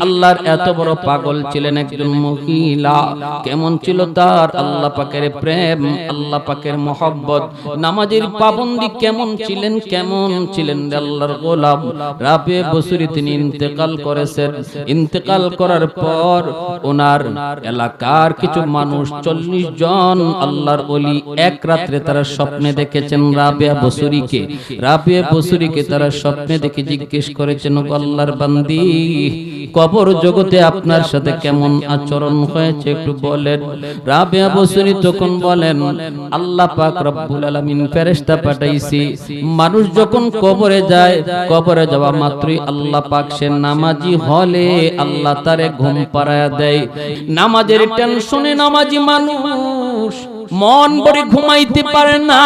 আল্লাহর এত বড় পাগল ছিলেন একজন মহিলা। কেমন ছিল তার? আল্লাহ পাকের প্রেম, আল্লাহ পাকের মহব্বত। নামাজের পাবন্দি কেমন ছিলেন? কেমন ছিলেন আল্লাহর গোলাম? রাবে বসরি তিনি ইন্তেকাল করেছেন। ইন্তেকাল করার পর ওনার এলাকার কিছু মানুষ, চল্লিশ জন আল্লাহর ওলি এক রাত্রে তারা স্বপ্নে দেখেছেন রাবেয়া বসুরিকে রাবেয়া বসুরিকে তারা স্বপ্নে দেখে জিজ্ঞেস করেছেন, "ওগো আল্লাহর বান্দি। কবর জগতে আপনার সাথে কেমন আচরণ হয়েছে একটু বলেন। রাবেয়া বসুরি তখন বলেন, আল্লাহ পাক রব্বুল আলামিন ফেরেশতা পাঠাইছি। মানুষ যখন কবরে যায়, কবরে যাওয়া মাত্রই আল্লাহ পাক সে নামাজি হলে আল্লাহ তারে ঘুম পাড়ায়া দেয়। নামাজের টেনশনে নামাজি মানুষ। মন ভরে ঘুমাইতে পারে না।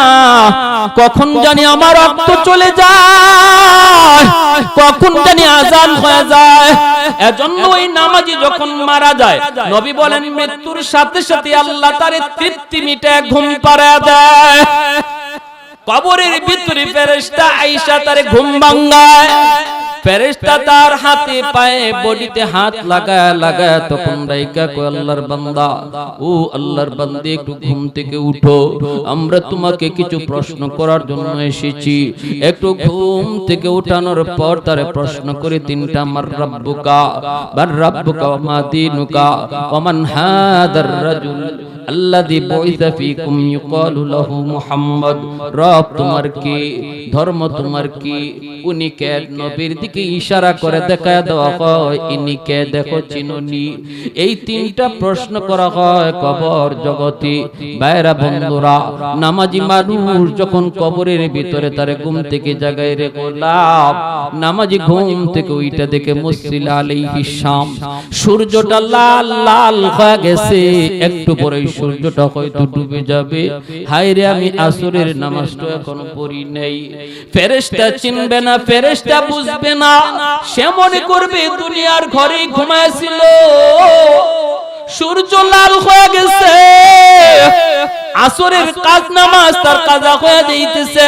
কখন জানি আমার রক্ত চলে যায়। কখন জানি আজান হয়ে যায়। এজন্য ওই নামাজি যখন মারা যায় নবী বলেন মৃত্যুর সাথে সাথে আল্লাহ তারে তৃপ্তি মিটে ঘুম পাড়া দেয়। কবরের ভিতরে ফেরেশতা আয়েশা তারে ঘুম ভাঙায় ফেরেশতা তার হাতে পায়ে বডিতে হাত লাগায় লাগায় তখন রাইকা কই আল্লাহর বান্দা ও আল্লাহর বান্দে একটু ঘুম থেকে উঠো আমরা তোমাকে কিছু প্রশ্ন করার জন্য এসেছি। একটু ঘুম থেকে উঠানোর পর তারে প্রশ্ন করে তিনটা আমার রাব্বুকা বার রাব্বুকা মা দীনুকা ওয়া মান হাদার রাজুল আল্লাযী বুইসা ফীকুম ইউকালু লাহু মুহাম্মদ রব তোমার কি ধর্ম তোমার কি উনি কে নবীর দিকে ইশারা করে? দেখায় দেওয়া হয়। ইনি কে? দেখো চিনুনি। এই তিনটা প্রশ্ন করা হয় কবর জগতে। বাইরা বন্ধুরা নামাজি মানুষ যখন কবরের ভিতরে তারে ঘুম থেকে জাগায় রে গোলাপ নামাজি ঘুম থেকে ওইটা দেখে মুসিল আলাইহিস শাম। সূর্যটা লাল লাল হয়ে গেছে। একটু পরেই সূর্যটা হয়তো ডুবে যাবে। হায় রে আমি আসরের নামাজটা এখনও পড়ি নেই। ফেরেশতা চিনবে না ফেরেশতা বুঝবে না, সে মনে করবে দুনিয়ার ঘরে ঘুমাইছিল। সূর্য লাল হয়ে গেছে। আসরের কাজ নামাজ তার কাজা হয়ে যাইতেছে।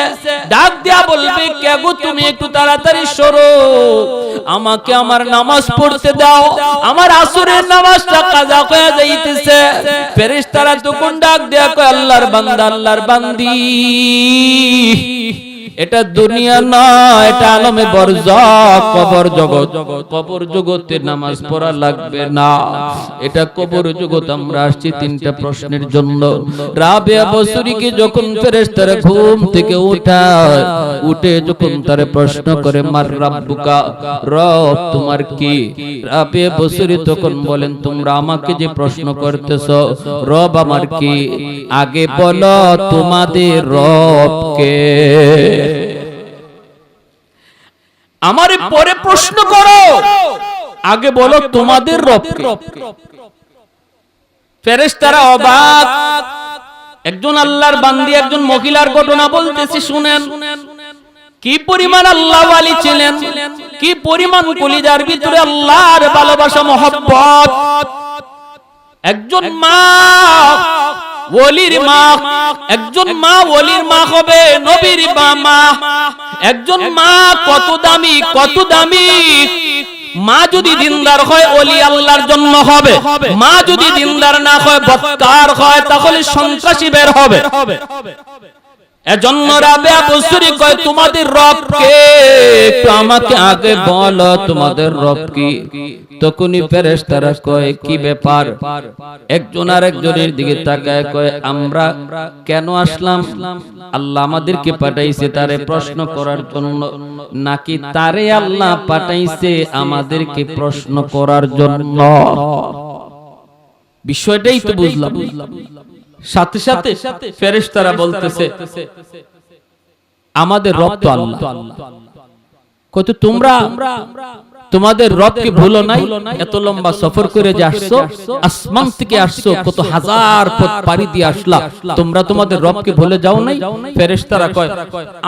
ডাক দিয়া বলবে, কে গো তুমি একটু তাড়াতাড়ি সরো। আমাকে আমার নামাজ পড়তে দাও। আমার আসরের নামাজটা কাজা হয়ে যাইতেছে। ফেরেশতারা তখন ডাক দেয়া কয়, আল্লাহর বান্দা, আল্লাহর বান্দি। এটা দুনিয়া না এটা আলমে বরজ, কবর জগৎ। কবর জগতে নামাজ পড়া লাগবে না। এটা কবর জগৎ, আমরা আসছি তিনটা প্রশ্নের জন্য। রাবেয়া বসুরিকে যখন ফেরেশতারা ঘুম থেকে উঠায়, উঠে যখন তারে প্রশ্ন করে, মার রাব্বুকা, রব তোমার কি? রাবেয়া বসুরি তখন বলেন, তোমরা আমাকে যে প্রশ্ন করতেছো, রব আমার কি? আগে বলো, তোমাদের রব কে আমারে পরে প্রশ্ন করো। আগে বলো তোমাদের রব ফেরেশতারা অবাক। একজন আল্লাহর বান্দি একজন মহিলার ঘটনা বলতেছি শুনেন। কি পরিমাণ আল্লাহ ওয়ালি ছিলেন? কি পরিমাণ কলিজার ভিতরে আল্লাহর ভালোবাসা মহব্বত? একজন মা। ওলির মা, একজন মা ওলির মা হবে, নবীর মা। একজন মা কত দামি কত দামি। মা যদি দিনদার হয়, ওলি আল্লাহর জন্য হবে। মা যদি দিনদার না হয়, বৎকার হয়, তাহলে সন্ত্রাসী বের হবে। এজন্য রাবেয়া বসুরি কয় তোমাদের রব কে? একটু আমাকে আগে বলো তোমাদের রব কি? তখনই ফেরেশতারা কয় কি ব্যাপার? একজন আর একজনের দিকে তাকায় কয় আমরা কেন আসলাম? আল্লাহ আমাদেরকে পাঠাইছে তারে প্রশ্ন করার জন্য। নাকি তারে আল্লাহ পাঠাইছে আমাদেরকে প্রশ্ন করার জন্য? বিষয়টাই তো বুঝলাম। সাথে সাথে ফেরেশতারা বলতেছে আমাদের রব তো আল্লাহ। কত তোমরা তোমাদের রবকে ভুলো নাই? এত লম্বা সফর করে যে আসছো? আসমান থেকে আসছো কত হাজার পথ পাড়ি দিয়ে আসলা। তোমরা তোমাদের রবকে ভুলে যাও নাই? ফেরেশতারা কয়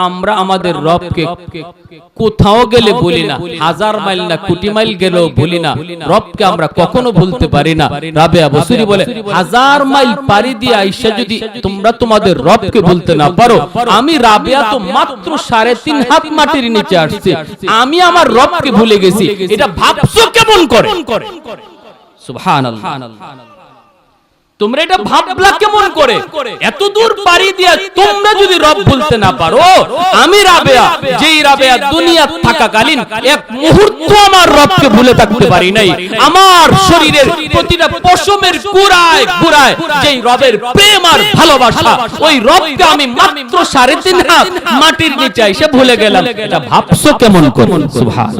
আমরা আমাদের রবকে কোথাও গেলে বলি না। হাজার মাইল না কোটি মাইল গেলেও ভুলি না। রবকে আমরা কখনো ভুলতে পারি না। রাবেয়া বসুরি বলে হাজার মাইল পাড়ি দিয়ে আইসা যদি তোমরা তোমাদের রবকে ভুলতে না পারো আমি রাবেয়া তো মাত্র সাড়ে তিন হাত মাটির নিচে আসছি আমি আমার রবকে ভুলে গেছি গেছি এটা ভাবছ কেমন করে? সুবহানাল্লাহ। তোমরা এটা ভাবলা কেমন করে? এত দূর পাড়ি দিয়া তোমরা যদি রব বলতে না পারো আমি রাবেয়া যেই রাবেয়া দুনিয়া থাকাকালীন এক মুহূর্ত আমার রবকে ভুলে থাকতে পারি নাই। আমার শরীরের প্রতিটা পশমের গুড়ায় গুড়ায় যেই রবের প্রেম আর ভালোবাসা ওই রবকে আমি মাত্র সাড়ে তিন হাত মাটির নিচে এসে ভুলে গেলাম। এটা ভাবছ কেমন করে? সুবহান